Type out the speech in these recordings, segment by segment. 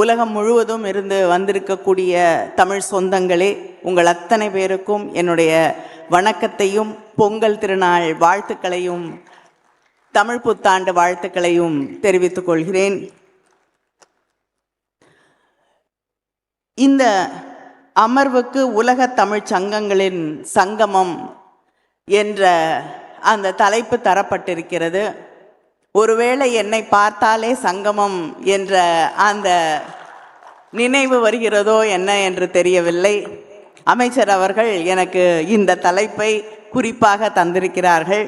உலகம் முழுவதும் இருந்து வந்திருக்கக்கூடிய தமிழ் சொந்தங்களே உங்கள் அத்தனை பேருக்கும் என்னுடைய வணக்கத்தையும் பொங்கல் திருநாள் வாழ்த்துக்களையும் தமிழ் புத்தாண்டு வாழ்த்துக்களையும் தெரிவித்துக் கொள்கிறேன். இந்த அமர்வுக்கு உலக தமிழ்ச் சங்கங்களின் சங்கமம் என்ற அந்த தலைப்பு தரப்பட்டிருக்கிறது. ஒருவேளை என்னை பார்த்தாலே சங்கமம் என்ற அந்த நினைவு வருகிறதோ என்ன என்று தெரியவில்லை. அமைச்சர் அவர்கள் எனக்கு இந்த தலைப்பை குறிப்பாக தந்திருக்கிறார்கள்.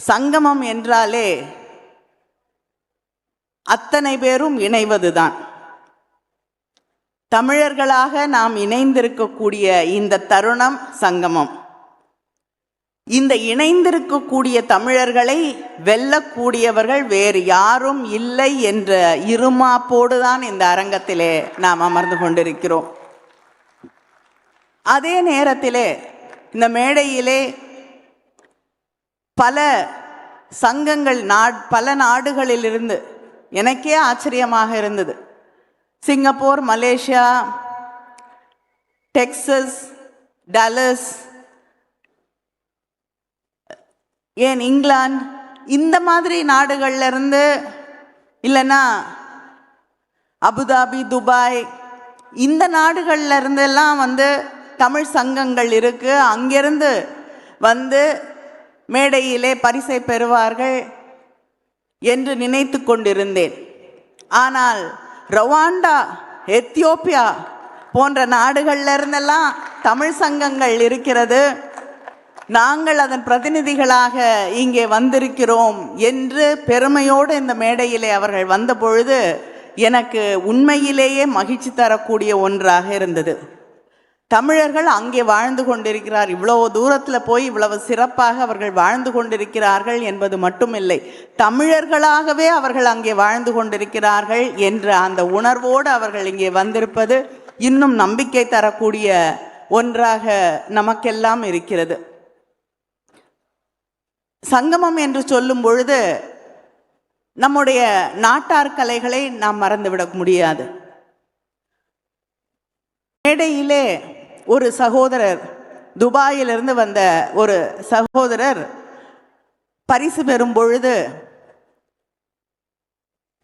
சங்கமம் என்றாலே அத்தனை பேரும் இணைவதுதான். தமிழர்களாக நாம் இணைந்திருக்கக்கூடிய இந்த தருணம் சங்கமம். இந்த இணைந்திருக்கக்கூடிய தமிழர்களை வெல்லக்கூடியவர்கள் வேறு யாரும் இல்லை என்ற இருமாப்போடு தான் இந்த அரங்கத்திலே நாம் அமர்ந்து கொண்டிருக்கிறோம். அதே நேரத்திலே இந்த மேடையிலே பல சங்கங்கள் நாட் பல நாடுகளிலிருந்து எனக்கே ஆச்சரியமாக இருந்தது. சிங்கப்பூர் மலேசியா டெக்சஸ் டலஸ் ஏன் இங்கிலாந்து? இந்த மாதிரி நாடுகள்லேருந்து இல்லைன்னா அபுதாபி துபாய் இந்த நாடுகளில் இருந்தெல்லாம் வந்து தமிழ் சங்கங்கள் இருக்குது அங்கேருந்து வந்து மேடையிலே பரிசை பெறுவார்கள் என்று நினைத்து கொண்டிருந்தேன். ஆனால் ரவாண்டா எத்தியோப்பியா போன்ற நாடுகளில் இருந்தெல்லாம் தமிழ் சங்கங்கள் இருக்கிறது. நாங்கள் அதன் பிரதிநிதிகளாக இங்கே வந்திருக்கிறோம் என்று பெருமையோடு இந்த மேடையிலே அவர்கள் வந்த பொழுது எனக்கு உண்மையிலேயே மகிழ்ச்சி தரக்கூடிய ஒன்றாக இருந்தது. தமிழர்கள் அங்கே வாழ்ந்து கொண்டிருக்கிறார். இவ்வளவு தூரத்தில் போய் இவ்வளவு சிறப்பாக அவர்கள் வாழ்ந்து கொண்டிருக்கிறார்கள் என்பது மட்டுமில்லை. தமிழர்களாகவே அவர்கள் அங்கே வாழ்ந்து கொண்டிருக்கிறார்கள் என்ற அந்த உணர்வோடு அவர்கள் இங்கே வந்திருப்பது இன்னும் நம்பிக்கை தரக்கூடிய ஒன்றாக நமக்கெல்லாம் இருக்கிறது. சங்கமம் என்று சொல்லும் பொழுது நம்முடைய நாட்டார் கலைகளை நாம் மறந்துவிட முடியாது. மேடையிலே ஒரு சகோதரர் துபாயிலிருந்து வந்த ஒரு சகோதரர் பரிசு பெறும் பொழுது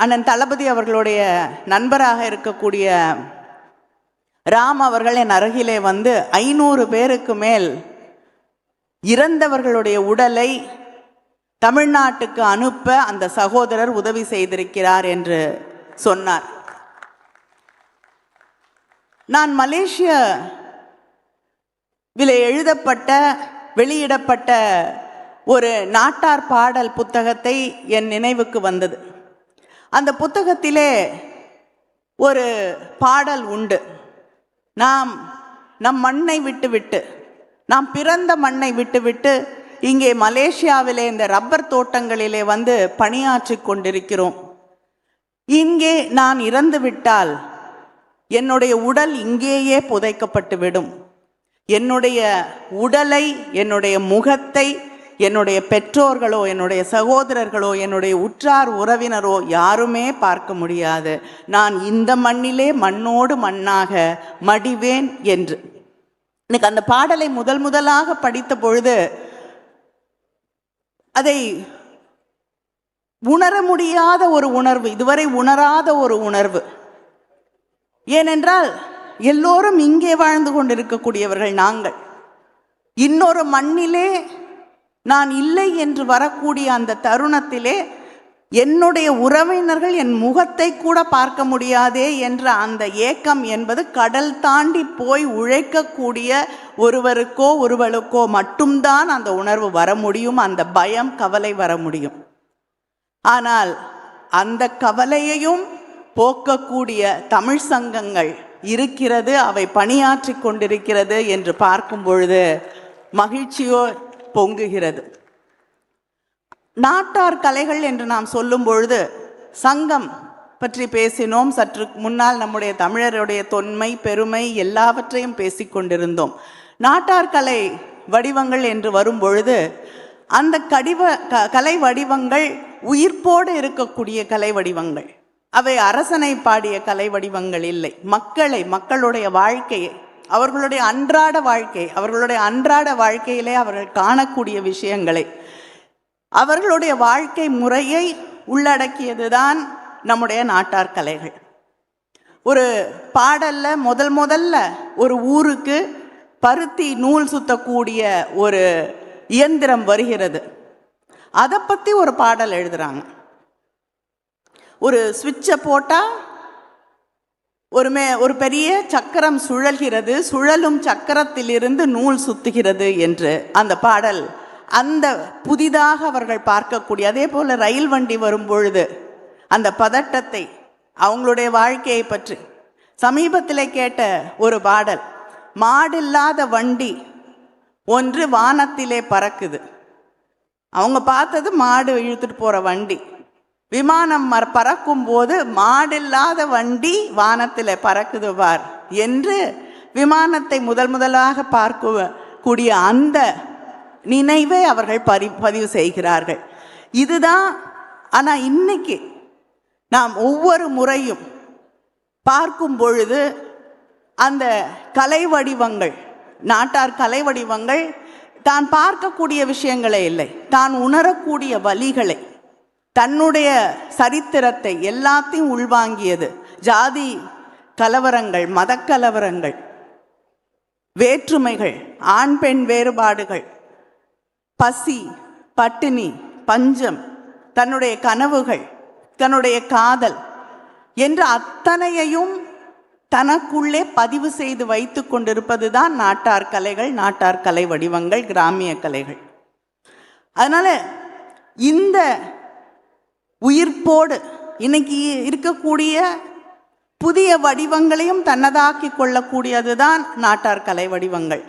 அண்ணன் தளபதி அவர்களுடைய நண்பராக இருக்கக்கூடிய ராம் அவர்கள் என் அருகிலே வந்து ஐநூறு பேருக்கு மேல் இறந்தவர்களுடைய உடலை தமிழ்நாட்டுக்கு அனுப்ப அந்த சகோதரர் உதவி செய்திருக்கிறார் என்று சொன்னார். நான் மலேசிய விலை எழுதப்பட்ட வெளியிடப்பட்ட ஒரு நாட்டார் பாடல் புத்தகத்தை என் நினைவுக்கு வந்தது. அந்த புத்தகத்திலே ஒரு பாடல் உண்டு. நாம் நம் மண்ணை விட்டுவிட்டு நாம் பிறந்த மண்ணை விட்டுவிட்டு இங்கே மலேசியாவிலே இந்த ரப்பர் தோட்டங்களிலே வந்து பணியாற்றி கொண்டிருக்கிறோம். இங்கே நான் இறந்து விட்டால் என்னுடைய உடல் இங்கேயே புதைக்கப்பட்டு விடும். என்னுடைய உடலை என்னுடைய முகத்தை என்னுடைய பெற்றோர்களோ என்னுடைய சகோதரர்களோ என்னுடைய உற்றார் உறவினரோ யாருமே பார்க்க முடியாது. நான் இந்த மண்ணிலே மண்ணோடு மண்ணாக மடிவேன் என்று. எனக்கு அந்த பாடலை முதல் முதலாக படித்த பொழுது அதை உணர முடியாத ஒரு உணர்வு இதுவரை உணராத ஒரு உணர்வு. ஏனென்றால் எல்லோரும் இங்கே வாழ்ந்து கொண்டிருக்கக்கூடியவர்கள் நாங்கள். இன்னொரு மண்ணிலே நான் இல்லை என்று வரக்கூடிய அந்த தருணத்திலே என்னுடைய உறவினர்கள் என் முகத்தை கூட பார்க்க முடியாதே என்ற அந்த ஏக்கம் என்பது கடல் தாண்டி போய் உழைக்கக்கூடிய ஒருவருக்கோ ஒருவளுக்கோ மட்டும்தான் அந்த உணர்வு வர முடியும் அந்த பயம் கவலை வர முடியும். ஆனால் அந்த கவலையையும் போக்கக்கூடிய தமிழ் சங்கங்கள் இருக்கிறது அவை பணியாற்றி கொண்டிருக்கிறது என்று பார்க்கும் பொழுது மகிழ்ச்சியோ பொங்குகிறது. நாட்டார் கலைகள் என்று நாம் சொல்லும் பொழுது சங்கம் பற்றி பேசினோம். சற்று முன்னால் நம்முடைய தமிழருடைய தொன்மை பெருமை எல்லாவற்றையும் பேசிக்கொண்டிருந்தோம் நாட்டார் கலை வடிவங்கள் என்று வரும் பொழுது அந்த கடிவ க கலை வடிவங்கள் உயிர்ப்போடு இருக்கக்கூடிய கலை வடிவங்கள். அவை அரசனை பாடிய கலை வடிவங்கள் இல்லை. மக்களை மக்களுடைய வாழ்க்கையை அவர்களுடைய அன்றாட வாழ்க்கை அவர்களுடைய அன்றாட வாழ்க்கையிலே அவர்கள் காணக்கூடிய விஷயங்களை அவர்களுடைய வாழ்க்கை முறையை உள்ளடக்கியது தான் நம்முடைய நாட்டார் கலைகள். ஒரு பாடலில் முதல் முதல்ல ஒரு ஊருக்கு பருத்தி நூல் சுத்தக்கூடிய ஒரு இயந்திரம் வருகிறது. அதை பற்றி ஒரு பாடல் எழுதுகிறாங்க ஒரு சுவிட்சை போட்டால் ஒரு மே ஒரு பெரிய சக்கரம் சுழல்கிறது சுழலும் சக்கரத்திலிருந்து நூல் சுத்துகிறது என்று அந்த பாடல் அந்த புதிதாக அவர்கள் பார்க்கக்கூடிய அதே போல் ரயில் வண்டி வரும் பொழுது அந்த பதட்டத்தை அவங்களுடைய வாழ்க்கையை பற்றி சமீபத்தில் கேட்ட ஒரு பாடல் மாடில்லாத வண்டி ஒன்று வானத்திலே பறக்குது. அவங்க பார்த்தது மாடு இழுத்துட்டு போகிற வண்டி. விமானம் மற பறக்கும் போது மாடில்லாத வண்டி வானத்தில் பறக்குது பார் என்று விமானத்தை முதல் முதலாக பார்க்க கூடிய அந்த நினைவை அவர்கள் பரி பதிவு செய்கிறார்கள். இதுதான் ஆனால் இன்னைக்கு நாம் ஒவ்வொரு முறையும் பார்க்கும் பொழுது அந்த கலை வடிவங்கள் நாட்டார் கலை வடிவங்கள் தான் பார்க்கக்கூடிய விஷயங்களே இல்லை. தான் உணரக்கூடிய வழிகளை. தன்னுடைய சரித்திரத்தை எல்லாத்தையும் உள்வாங்கியது. ஜாதி கலவரங்கள் மதக்கலவரங்கள் வேற்றுமைகள் ஆண் பெண் வேறுபாடுகள் பசி பட்டினி பஞ்சம் தன்னுடைய கனவுகள் தன்னுடைய காதல் என்று அத்தனையையும் தனக்குள்ளே பதிவு செய்து வைத்து கொண்டிருப்பது தான் நாட்டார் கலைகள் நாட்டார் கலை வடிவங்கள் கிராமிய கலைகள். அதனால் இந்த உயிர்ப்போடு இன்னைக்கு இருக்கக்கூடிய புதிய வடிவங்களையும் தன்னதாக்கி கொள்ளக்கூடியது தான் நாட்டார் கலை வடிவங்கள்.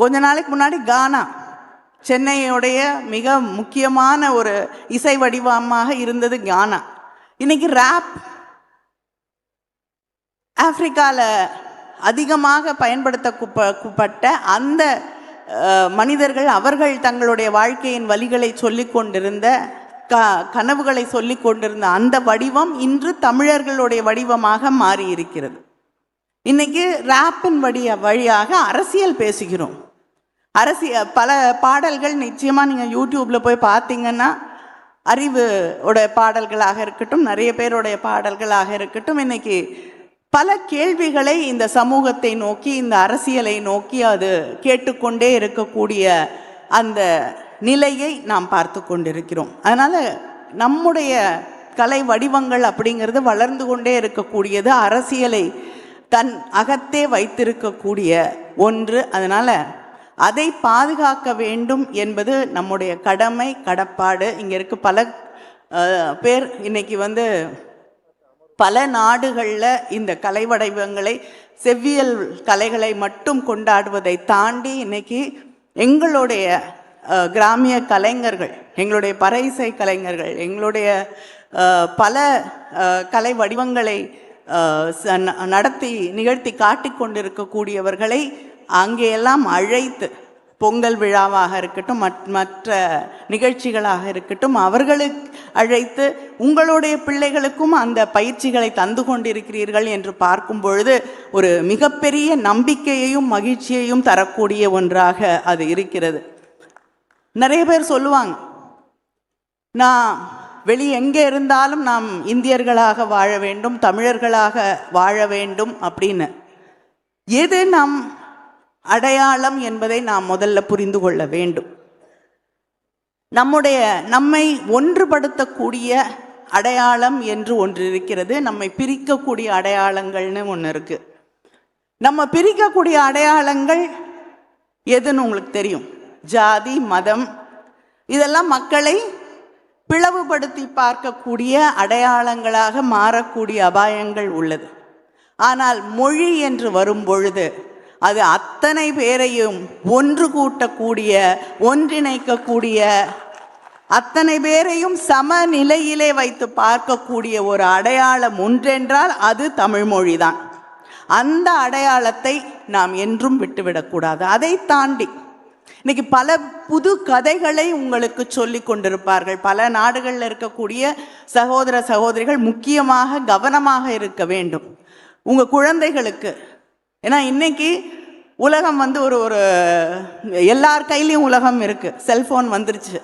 கொஞ்ச நாளைக்கு முன்னாடி கானா சென்னையுடைய மிக முக்கியமான ஒரு இசை வடிவமாக இருந்தது கானா இன்னைக்கு ரேப் ஆப்பிரிக்காவில் அதிகமாக பயன்படுத்தப்பட்ட அந்த மனிதர்கள் அவர்கள் தங்களுடைய வாழ்க்கையின் வழிகளை சொல்லி கொண்டிருந்த க கனவுகளை சொல்லி கொண்டிருந்த அந்த வடிவம் இன்று தமிழர்களுடைய வடிவமாக மாறி இருக்கிறது இன்னைக்கு ரேப்பின் வழிய வழியாக அரசியல் பேசுகிறோம். அரசிய பல பாடல்கள் நிச்சயமாக நீங்கள் யூடியூப்பில் போய் பார்த்தீங்கன்னா அறிவு உடைய பாடல்களாக இருக்கட்டும் நிறைய பேருடைய பாடல்களாக இருக்கட்டும் இன்னைக்கு பல கேள்விகளை இந்த சமூகத்தை நோக்கி இந்த அரசியலை நோக்கி அது கேட்டுக்கொண்டே இருக்கக்கூடிய அந்த நிலையை நாம் பார்த்து கொண்டிருக்கிறோம். அதனால் நம்முடைய கலை வடிவங்கள் அப்படிங்கிறது வளர்ந்து கொண்டே இருக்கக்கூடியது அரசியலை தன் அகத்தே வைத்திருக்கக்கூடிய ஒன்று. அதனால் அதை பாதுகாக்க வேண்டும் என்பது நம்முடைய கடமை கடப்பாடு. இங்கே இருக்க பல பேர் இன்னைக்கு வந்து பல நாடுகளில் இந்த கலை வடிவங்களை செவ்வியல் கலைகளை மட்டும் கொண்டாடுவதை தாண்டி இன்னைக்கு எங்களுடைய கிராமிய கலைஞர்கள் எங்களுடைய பறைசை கலைஞர்கள் எங்களுடைய பல கலை வடிவங்களை ச- ந- நடத்தி நிகழ்த்தி காட்டிக்கொண்டிருக்கக்கூடியவர்களை அங்கேயெல்லாம் அழைத்து பொங்கல் விழாவாக இருக்கட்டும் மற்ற நிகழ்ச்சிகளாக இருக்கட்டும் அவர்களுக்கு அழைத்து உங்களுடைய பிள்ளைகளுக்கும் அந்த பயிற்சிகளை தந்து கொண்டிருக்கிறீர்கள் என்று பார்க்கும் பொழுது ஒரு மிகப்பெரிய நம்பிக்கையையும் மகிழ்ச்சியையும் தரக்கூடிய ஒன்றாக அது இருக்கிறது. நிறைய பேர் சொல்லுவாங்க நான் வெளி எங்கே இருந்தாலும் நாம் இந்தியர்களாக வாழ வேண்டும் தமிழர்களாக வாழ வேண்டும் அப்படின்னு. எது நம் அடையாளம் என்பதை நாம் முதல்ல புரிந்து கொள்ள வேண்டும். நம்முடைய நம்மை ஒன்றுபடுத்தக்கூடிய அடையாளம் என்று ஒன்று இருக்கிறது. நம்மை பிரிக்கக்கூடிய அடையாளங்கள்னு ஒன்று இருக்கு. நம்ம பிரிக்கக்கூடிய அடையாளங்கள் எதுன்னு உங்களுக்கு தெரியும். ஜாதி மதம் இதெல்லாம் மக்களை பிளவுபடுத்தி பார்க்கக்கூடிய அடையாளங்களாக மாறக்கூடிய அபாயங்கள் உள்ளது. ஆனால் மொழி என்று வரும் பொழுது அது அத்தனை பேரையும் ஒன்று கூட்டக்கூடிய ஒன்றிணைக்கக்கூடிய அத்தனை பேரையும் சமநிலையிலே வைத்து பார்க்கக்கூடிய ஒரு அடையாளம் ஒன்றென்றால் அது தமிழ்மொழி தான் அந்த அடையாளத்தை நாம் என்றும் விட்டுவிடக்கூடாது அதை தாண்டி இன்னைக்கு பல புது கதைகளை உங்களுக்கு சொல்லி கொண்டிருப்பார்கள். பல நாடுகளில் இருக்கக்கூடிய சகோதர சகோதரிகள் முக்கியமாக கவனமாக இருக்க வேண்டும். உங்கள் குழந்தைகளுக்கு ஏன்னா இன்னைக்கு உலகம் வந்து ஒரு ஒரு எல்லார் கையிலையும் உலகம் இருக்குது செல்ஃபோன் வந்துருச்சு.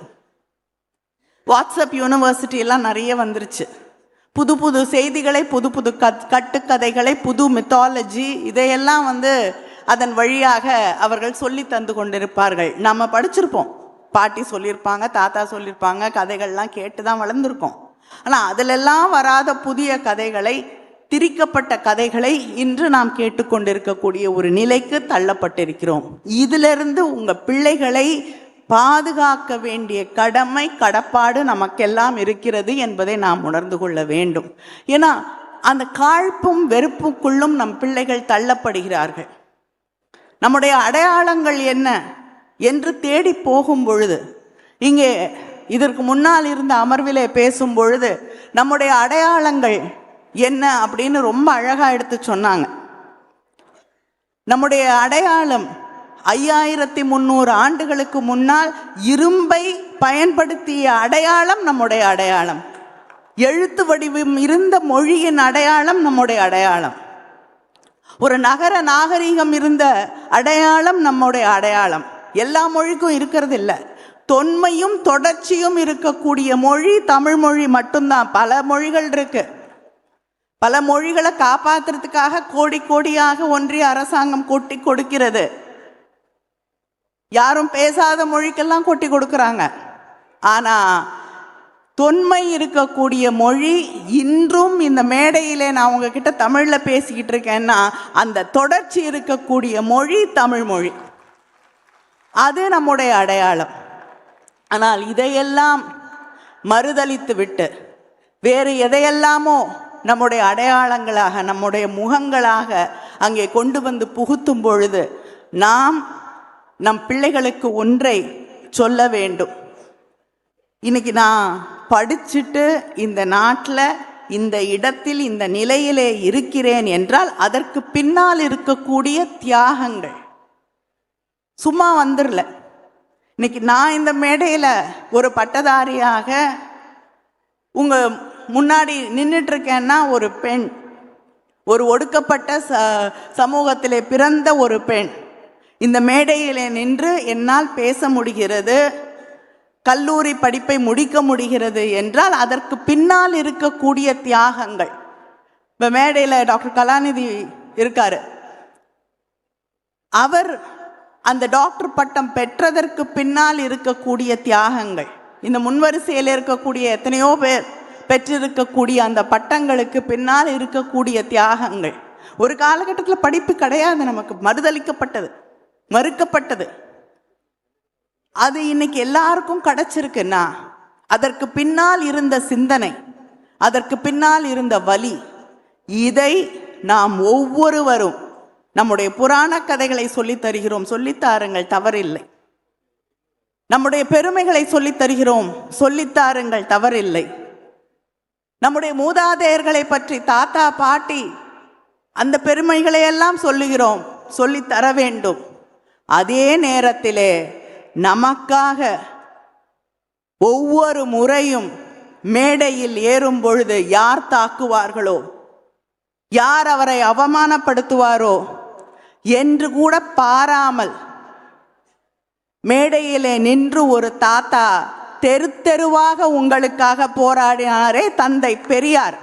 வாட்ஸ்அப் யூனிவர்சிட்டி எல்லாம் நிறைய வந்துருச்சு. புது புது செய்திகளை புது புது கத் கட்டுக்கதைகளை புது மித்தாலஜி இதையெல்லாம் வந்து அதன் வழியாக அவர்கள் சொல்லி தந்து கொண்டிருப்பார்கள். நம்ம படிச்சிருப்போம். பாட்டி சொல்லியிருப்பாங்க தாத்தா சொல்லியிருப்பாங்க கதைகள்லாம் கேட்டு தான் வளர்ந்துருக்கோம். ஆனால் அதிலெல்லாம் வராத புதிய கதைகளை திரிக்கப்பட்ட கதைகளை இன்று நாம் கேட்டுக்கொண்டிருக்கக்கூடிய ஒரு நிலைக்கு தள்ளப்பட்டிருக்கிறோம். இதிலிருந்து உங்கள் பிள்ளைகளை பாதுகாக்க வேண்டிய கடமை கடப்பாடு நமக்கெல்லாம் இருக்கிறது என்பதை நாம் உணர்ந்து கொள்ள வேண்டும். ஏன்னா அந்த காழ்ப்பும் வெறுப்புக்குள்ளும் நம் பிள்ளைகள் தள்ளப்படுகிறார்கள். நம்முடைய அடையாளங்கள் என்ன என்று தேடி போகும் பொழுது இங்கே இதற்கு முன்னால் இருந்த அமர்விலே பேசும் பொழுது நம்முடைய அடையாளங்கள் என்ன அப்படின்னு ரொம்ப அழகாக எடுத்து சொன்னாங்க. நம்முடைய அடையாளம் ஐயாயிரத்தி முந்நூறு ஆண்டுகளுக்கு முன்னால் இரும்பை பயன்படுத்திய அடையாளம் நம்முடைய அடையாளம். எழுத்து வடிவம் இருந்த மொழியின் அடையாளம் நம்முடைய அடையாளம். ஒரு நகர நாகரிகம் இருந்த அடையாளம் நம்முடைய அடையாளம். எல்லா மொழிக்கும் இருக்கிறது இல்லை. தொன்மையும் தொடர்ச்சியும் இருக்கக்கூடிய மொழி தமிழ் மொழி மட்டும்தான். பல மொழிகள் இருக்குது பல மொழிகளை காப்பாற்றுறதுக்காக கோடி கோடியாக ஒன்றிய அரசாங்கம் கொட்டி கொடுக்கிறது. யாரும் பேசாத மொழிக்கெல்லாம் கொட்டி கொடுக்குறாங்க. ஆனால் தொன்மை இருக்கக்கூடிய மொழி இன்றும் இந்த மேடையிலே நான் உங்ககிட்ட தமிழில் பேசிக்கிட்டு இருக்கேன்னா அந்த தொடர்ச்சி இருக்கக்கூடிய மொழி தமிழ் மொழி. அது நம்முடைய அடையாளம். ஆனால் இதையெல்லாம் மறுதளித்து விட்டு வேறு எதையெல்லாமோ நம்முடைய அடையாளங்களாக நம்முடைய முகங்களாக அங்கே கொண்டு வந்து புகுத்தும் பொழுது நாம் நம் பிள்ளைகளுக்கு ஒன்றை சொல்ல வேண்டும். இன்னைக்கு நான் படிச்சுட்டு இந்த நாட்டில் இந்த இடத்தில் இந்த நிலையிலே இருக்கிறேன் என்றால் அதற்கு பின்னால் இருக்கக்கூடிய தியாகங்கள். சும்மா வந்துடல. இன்னைக்கு நான் இந்த மேடையில் ஒரு பட்டதாரியாக உங்கள் முன்னாடி நின்றுட்டு இருக்கேன்னா ஒரு பெண். ஒரு ஒடுக்கப்பட்ட ச சமூகத்திலே பிறந்த ஒரு பெண். இந்த மேடையிலே நின்று என்னால் பேச முடிகிறது. கல்லூரி படிப்பை முடிக்க முடிகிறது என்றால் அதற்கு பின்னால் இருக்கக்கூடிய தியாகங்கள். இப்போ மேடையில் டாக்டர் கலாநிதி இருக்கார். அவர் அந்த டாக்டர் பட்டம் பெற்றதற்கு பின்னால் இருக்கக்கூடிய தியாகங்கள். இந்த முன்வரிசையில் இருக்கக்கூடிய எத்தனையோ பேர் பெற்றிருக்கக்கூடிய அந்த பட்டங்களுக்கு பின்னால் இருக்கக்கூடிய தியாகங்கள். ஒரு காலகட்டத்தில் படிப்பு கிடையாது நமக்கு. மறுதளிக்கப்பட்டது. மறுக்கப்பட்டது. அது இன்னைக்கு எல்லாருக்கும் கிடைச்சிருக்குன்னா அதற்கு பின்னால் இருந்த சிந்தனை அதற்கு பின்னால் இருந்த வலி இதை நாம் ஒவ்வொருவரும் நம்முடைய புராண கதைகளை சொல்லித் தருகிறோம். சொல்லித்தாருங்கள் தவறில்லை. நம்முடைய பெருமைகளை சொல்லித் தருகிறோம். சொல்லித்தாருங்கள் தவறில்லை. நம்முடைய மூதாதையர்களை பற்றி தாத்தா பாட்டி அந்த பெருமைகளை எல்லாம் சொல்லுகிறோம் சொல்லி தர வேண்டும். அதே நேரத்திலே நமக்காக ஒவ்வொரு முறையும் மேடையில் ஏறும் பொழுது யார் தாக்குவார்களோ யார் அவரை அவமானப்படுத்துவாரோ என்று கூட பாராமல் மேடையிலே நின்று ஒரு தாத்தா தெரு தெருவாக உங்களுக்காக போராடினாரே தந்தை பெரியார்.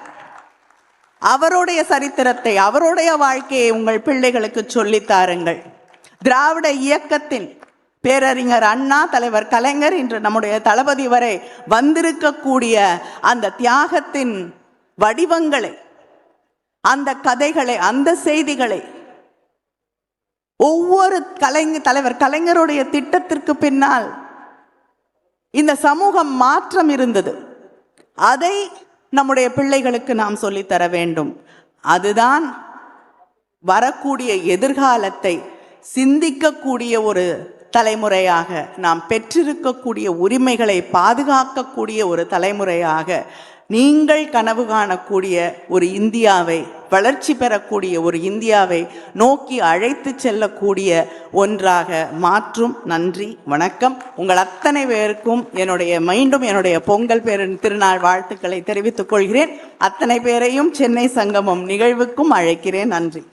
அவருடைய சரித்திரத்தை அவருடைய வாழ்க்கையை உங்கள் பிள்ளைகளுக்கு சொல்லித் தாருங்கள். திராவிட இயக்கத்தின் பேரறிஞர் அண்ணா தலைவர் கலைஞர் இன்று நம்முடைய தளபதி வரை வந்திருக்கக்கூடிய அந்த தியாகத்தின் வடிவங்களை அந்த கதைகளை அந்த செய்திகளை ஒவ்வொரு கலைஞர் தலைவர் கலைஞருடைய திட்டத்திற்கு பின்னால் இந்த சமூகம் மாற்றம் இருந்தது. அதை நம்முடைய பிள்ளைகளுக்கு நாம் சொல்லித்தர வேண்டும். அதுதான் வரக்கூடிய எதிர்காலத்தை சிந்திக்கக்கூடிய ஒரு தலைமுறையாக நாம் பெற்றிருக்கக்கூடிய உரிமைகளை பாதுகாக்கக்கூடிய ஒரு தலைமுறையாக நீங்கள் கனவு காணக்கூடிய ஒரு இந்தியாவை வளர்ச்சி பெறக்கூடிய ஒரு இந்தியாவை நோக்கி அழைத்து செல்லக்கூடிய ஒன்றாக மாற்றும். நன்றி வணக்கம். உங்கள் அத்தனை பேருக்கும் என்னுடைய மீண்டும் என்னுடைய பொங்கல் பேரு திருநாள் வாழ்த்துக்களை தெரிவித்துக் கொள்கிறேன். அத்தனை பேரையும் சென்னை சங்கமம் நிகழ்வுக்கும் அழைக்கிறேன். நன்றி.